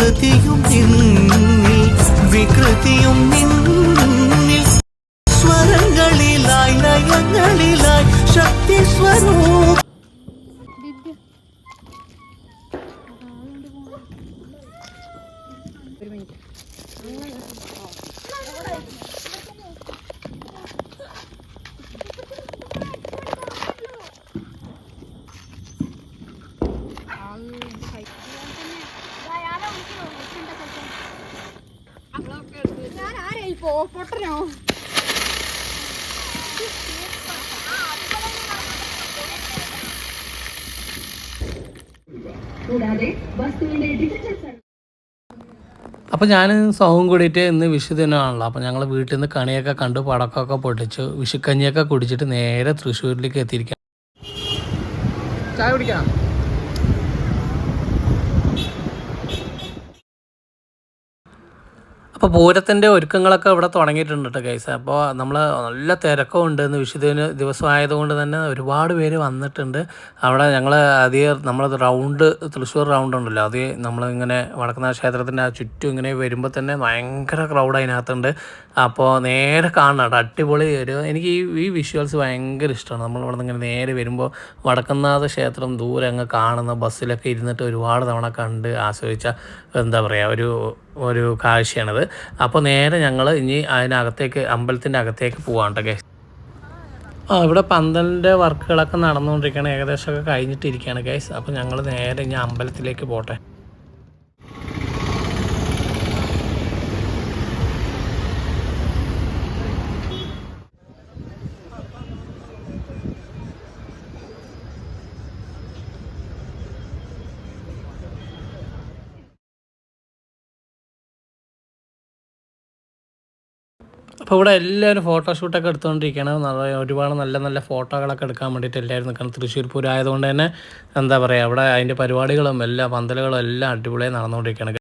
വികൃതിയും നിന്നിൽ വികൃതിയും നിന്നിൽ. സ്വരങ്ങളിലായി ലയങ്ങളിലായി ശക്തി സ്വരൂപ ഞാൻ ആരായി പോ പൊട്ടനോ കൂടാതെ വസ്തുവിന്റെ ഡിജിറ്റൽ അപ്പോൾ ഞാൻ സൗവും കൂടിയിട്ട് ഇന്ന് വിഷു ദിനമാണല്ലോ അപ്പോൾ ഞങ്ങൾ വീട്ടിൽ നിന്ന് കണിയൊക്കെ കണ്ട് പടക്കമൊക്കെ പൊട്ടിച്ചു വിഷുക്കഞ്ഞിയൊക്കെ കുടിച്ചിട്ട് നേരെ തൃശ്ശൂരിലേക്ക് എത്തിയിരിക്കാം ചായ കുടിക്കാം? അപ്പോൾ പൂരത്തിന്റെ ഒരുക്കങ്ങളൊക്കെ ഇവിടെ തുടങ്ങിയിട്ടുണ്ട് കേട്ടോ ഗൈസ് അപ്പോൾ നമ്മൾ നല്ല തിരക്കും ഉണ്ട് ഇന്ന് വിഷുദിന ദിവസമായതുകൊണ്ട് തന്നെ ഒരുപാട് പേര് വന്നിട്ടുണ്ട്. അവിടെ ഞങ്ങൾ അധികം നമ്മൾ റൗണ്ട് തൃശ്ശൂർ റൗണ്ട് ഉണ്ടല്ലോ. അത് നമ്മളിങ്ങനെ വടക്കുന്നാഥ ക്ഷേത്രത്തിന്റെ ആ ചുറ്റും ഇങ്ങനെ വരുമ്പോൾ തന്നെ ഭയങ്കര ക്രൗഡ് അതിനകത്തുണ്ട്. അപ്പോൾ നേരെ കാണണം കേട്ടോ അടിപൊളി ഒരു എനിക്ക് ഈ ഈ വിഷ്വൽസ് ഭയങ്കര ഇഷ്ടമാണ്. നമ്മൾ ഇവിടെ ഇങ്ങനെ നേരെ വരുമ്പോൾ വടക്കുന്നാഥ ക്ഷേത്രം ദൂരെ അങ്ങ് കാണുന്ന ബസ്സിലൊക്കെ ഇരുന്നിട്ട് ഒരുപാട് തവണ കണ്ട് ആസ്വദിച്ച എന്താ പറയുക ഒരു ഒരു കാഴ്ചയാണത്. അപ്പോൾ നേരെ ഞങ്ങൾ ഇനി അതിനകത്തേക്ക് അമ്പലത്തിന്റെ അകത്തേക്ക് പോവാണ് കേട്ടോ ആ ഇവിടെ പന്തലിന്റെ വർക്കുകളൊക്കെ നടന്നുകൊണ്ടിരിക്കുകയാണ് ഏകദേശമൊക്കെ കഴിഞ്ഞിട്ടിരിക്കുകയാണ് ഗൈസ് അപ്പോൾ ഞങ്ങൾ നേരെ ഇനി അമ്പലത്തിലേക്ക് പോട്ടെ. അപ്പോൾ ഇവിടെ എല്ലാവരും ഫോട്ടോഷൂട്ടൊക്കെ എടുത്തുകൊണ്ടിരിക്കുകയാണ് നല്ല ഒരുപാട് നല്ല നല്ല ഫോട്ടോകളൊക്കെ എടുക്കാൻ വേണ്ടിയിട്ട് എല്ലാവരും നിൽക്കണം. തൃശ്ശൂർ പൂരം ആയതുകൊണ്ട് തന്നെ എന്താ പറയുക അവിടെ അതിന്റെ പരിപാടികളും എല്ലാ പന്തലുകളും എല്ലാം അടിപൊളിയായി നടന്നുകൊണ്ടിരിക്കുകയാണ്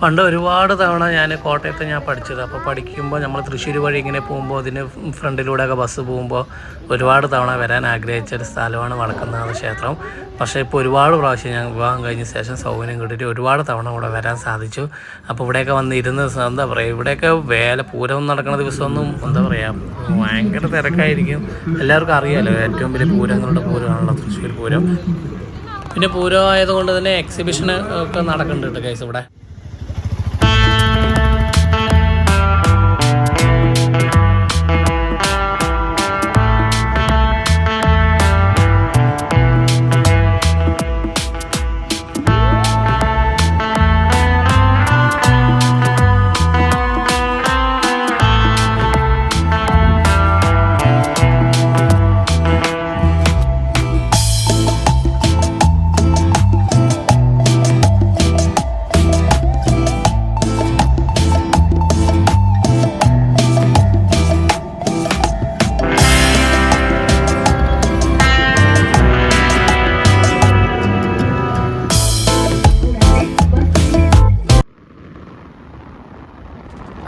പണ്ട് ഒരുപാട് തവണ ഞാൻ കോട്ടയത്ത് ഞാൻ പഠിച്ചത്. അപ്പോൾ പഠിക്കുമ്പോൾ നമ്മൾ തൃശ്ശൂർ വഴി ഇങ്ങനെ പോകുമ്പോൾ അതിന് ഫ്രണ്ടിലൂടെയൊക്കെ ബസ് പോകുമ്പോൾ ഒരുപാട് തവണ വരാൻ ആഗ്രഹിച്ച ഒരു സ്ഥലമാണ് വടക്കുന്നാഥ ക്ഷേത്രം. പക്ഷേ ഇപ്പോൾ ഒരുപാട് പ്രാവശ്യം ഞാൻ വിവാഹം കഴിഞ്ഞ ശേഷം സൗകര്യം കിട്ടിയിട്ട് ഒരുപാട് തവണ ഇവിടെ വരാൻ സാധിച്ചു. അപ്പോൾ ഇവിടെയൊക്കെ വന്ന് ഇരുന്ന് എന്താ പറയുക ഇവിടെയൊക്കെ വേല പൂരം നടക്കുന്ന ദിവസമൊന്നും എന്താ പറയുക ഭയങ്കര തിരക്കായിരിക്കും. എല്ലാവർക്കും അറിയാമല്ലോ ഏറ്റവും വലിയ പൂരങ്ങളുടെ പൂരമാണല്ലോ തൃശ്ശൂർ പൂരം. പിന്നെ പൂരമായതുകൊണ്ട് തന്നെ എക്സിബിഷൻ ഒക്കെ നടക്കുന്നുണ്ട് കേസ് ഇവിടെ.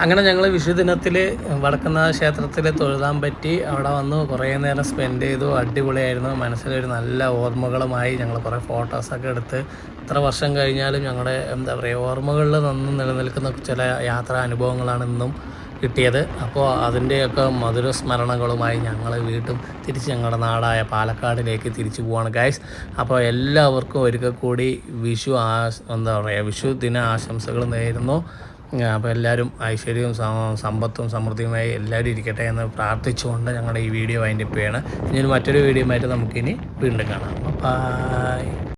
അങ്ങനെ ഞങ്ങൾ വിഷുദിനത്തിൽ വടക്കുന്നാഥ ക്ഷേത്രത്തിൽ തൊഴുതാൻ പറ്റി. അവിടെ വന്ന് കുറേ നേരം സ്പെൻഡ് ചെയ്തു. അടിപൊളിയായിരുന്നു. മനസ്സിലൊരു നല്ല ഓർമ്മകളുമായി ഞങ്ങൾ കുറേ ഫോട്ടോസൊക്കെ എടുത്ത്. എത്ര വർഷം കഴിഞ്ഞാലും ഞങ്ങളുടെ എന്താ പറയുക ഓർമ്മകളിൽ നിന്ന് നിലനിൽക്കുന്ന ചില യാത്രാ അനുഭവങ്ങളാണ് ഇന്നും കിട്ടിയത്. അപ്പോൾ അതിന്റെയൊക്കെ മധുര സ്മരണകളുമായി ഞങ്ങൾ വീണ്ടും തിരിച്ച് ഞങ്ങളുടെ നാടായ പാലക്കാടിലേക്ക് തിരിച്ചു പോവാണ് ഗൈസ് അപ്പോൾ എല്ലാവർക്കും ഒരിക്കൽ കൂടി വിഷു ആ എന്താ പറയുക വിഷു ദിന ആശംസകൾ നേരുന്നു. അപ്പോൾ എല്ലാവരും ഐശ്വര്യവും സമ്പത്തും സമൃദ്ധിയുമായി എല്ലാവരും ഇരിക്കട്ടെ എന്ന് പ്രാർത്ഥിച്ചുകൊണ്ട് ഞങ്ങളുടെ ഈ വീഡിയോ വൈൻഡപ്പ് ചെയ്യണം. ഇനി മറ്റൊരു വീഡിയോ ആയിട്ട് നമുക്കിനി വീണ്ടും കാണാം. ബൈ